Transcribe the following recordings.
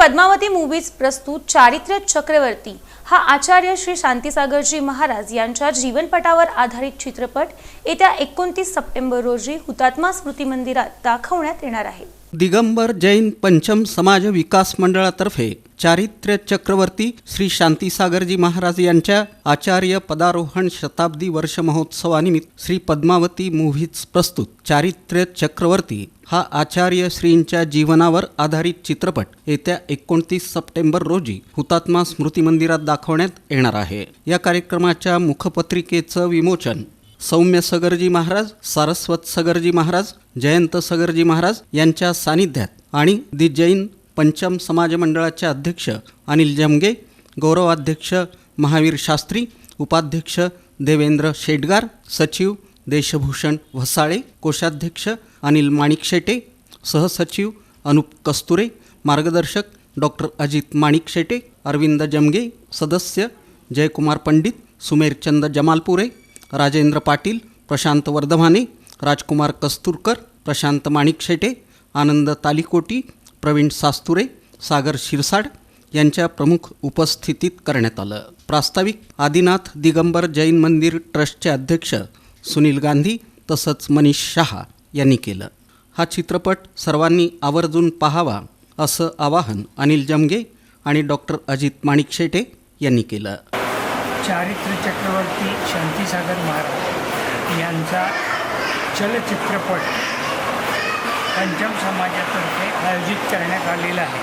Padmavati movies प्रस्तुत चारित्र्य चक्रवर्ती हा आचार्य श्री शांतीसागरजी महाराज यांच्या जीवनपटावर आधारित चित्रपट येत्या एकोणतीस सप्टेंबर रोजी हुतात्मा स्मृती मंदिरात दाखवण्यात येणार आहे. दिगंबर जैन पंचम समाज विकास मंडळातर्फे चारित्र्य चक्रवर्ती श्री शांतीसागरजी महाराज यांच्या आचार्य पदारोहण शताब्दी वर्ष महोत्सवानिमित्त श्री पद्मावती मूव्हीज प्रस्तुत. चारित्र्य चक्रवर्ती हा आचार्य श्रींच्या जीवनावर आधारित चित्रपट येत्या एकोणतीस सप्टेंबर रोजी हुतात्मा स्मृती मंदिरात दाखवण्यात येणार आहे. या कार्यक्रमाच्या मुखपत्रिकेचं विमोचन सौम्य सगरजी महाराज सारस्वत सगरजी महाराज जयंत सगरजी महाराज यांच्या सानिध्यात आणि दि जैन पंचम समाज मंडळाचे अध्यक्ष अनिल जमगे गौरवाध्यक्ष महावीर शास्त्री उपाध्यक्ष देवेंद्र शेटगार सचिव देशभूषण वसाळे कोषाध्यक्ष अनिल माणिक शेटे सहसचिव अनुप कस्तुरे मार्गदर्शक डॉक्टर अजित माणिक शेटे अरविंद जमगे सदस्य जयकुमार पंडित सुमेरचंद जमालपुरे राजेंद्र पाटील प्रशांत वर्धमाने राजकुमार कस्तुरकर प्रशांत माणिक शेटे आनंद तालिकोटी प्रवीण सास्तुरे सागर शिरसाड यांच्या प्रमुख उपस्थितीत करण्यात आलं. प्रास्ताविक आदिनाथ दिगंबर जैन मंदिर ट्रस्टचे अध्यक्ष सुनील गांधी तसंच मनीष शहा यांनी केलं. हा चित्रपट सर्वांनी आवर्जून पाहावा असं आवाहन अनिल जमगे आणि डॉक्टर अजित माणिक शेटे यांनी केलं. चारित्र्य चक्रवर्ती शांतीसागर महाराज यांचा चलचित्रपट पंचम समाजातर्फे आयोजित करण्यात आलेला आहे.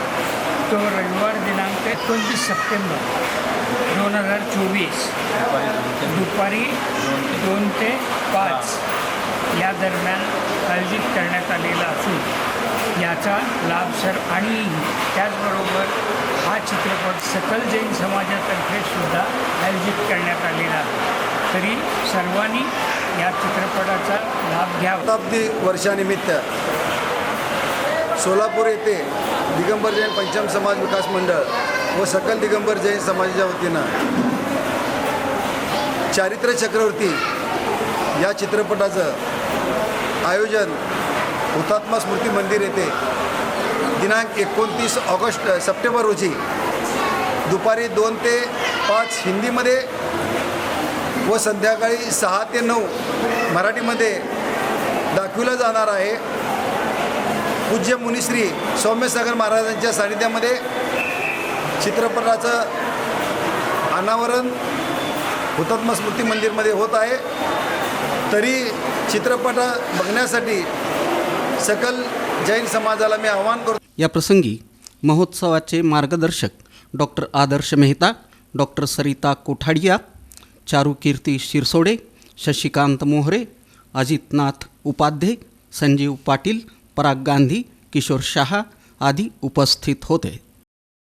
तो रविवार दिनांक एकोणतीस सप्टेंबर दोन हजार चोवीस दुपारी दोन ते पाच या दरम्यान आयोजित करण्यात आलेला असून याचा लाभ सर आणि त्याचबरोबर हा चित्रपट सकल जैन समाजातर्फे सुद्धा आयोजित करण्यात आलेला आहे. तरी सर्वांनी या चित्रपटाचा लाभ घ्यावा. शताब्दी वर्षानिमित्त सोलापूर येथे दिगंबर जैन पंचम समाज विकास मंडळ व सकल दिगंबर जैन समाजाच्या वतीनं चारित्र्य चक्रवर्ती या चित्रपटाचं आयोजन हुतात्मा स्मृती मंदिर येथे दिनांक एकोणतीस ऑगस्ट सप्टेंबर रोजी दुपारी दोन ते पाच हिंदीमध्ये व संध्याकाळी सहा ते नऊ मराठीमध्ये दाखविलं जाणार आहे. पूज्य मुनिश्री सौम्यसागर महाराजांच्या सानिध्यामध्ये चित्रपटाचं अनावरण हुतात्मा स्मृती मंदिरमध्ये होत आहे. तरी चित्रपट बघण्यासाठी सकल जैन समाजाला मी आवाहन करतो. या प्रसंगी महोत्सवाचे मार्गदर्शक डॉक्टर आदर्श मेहता डॉक्टर सरिता कोठाडिया चारुकीर्ती शिरसोडे शशिकांत मोहरे अजितनाथ उपाध्ये संजीव पाटील पराग गांधी किशोर शहा आदी उपस्थित होते.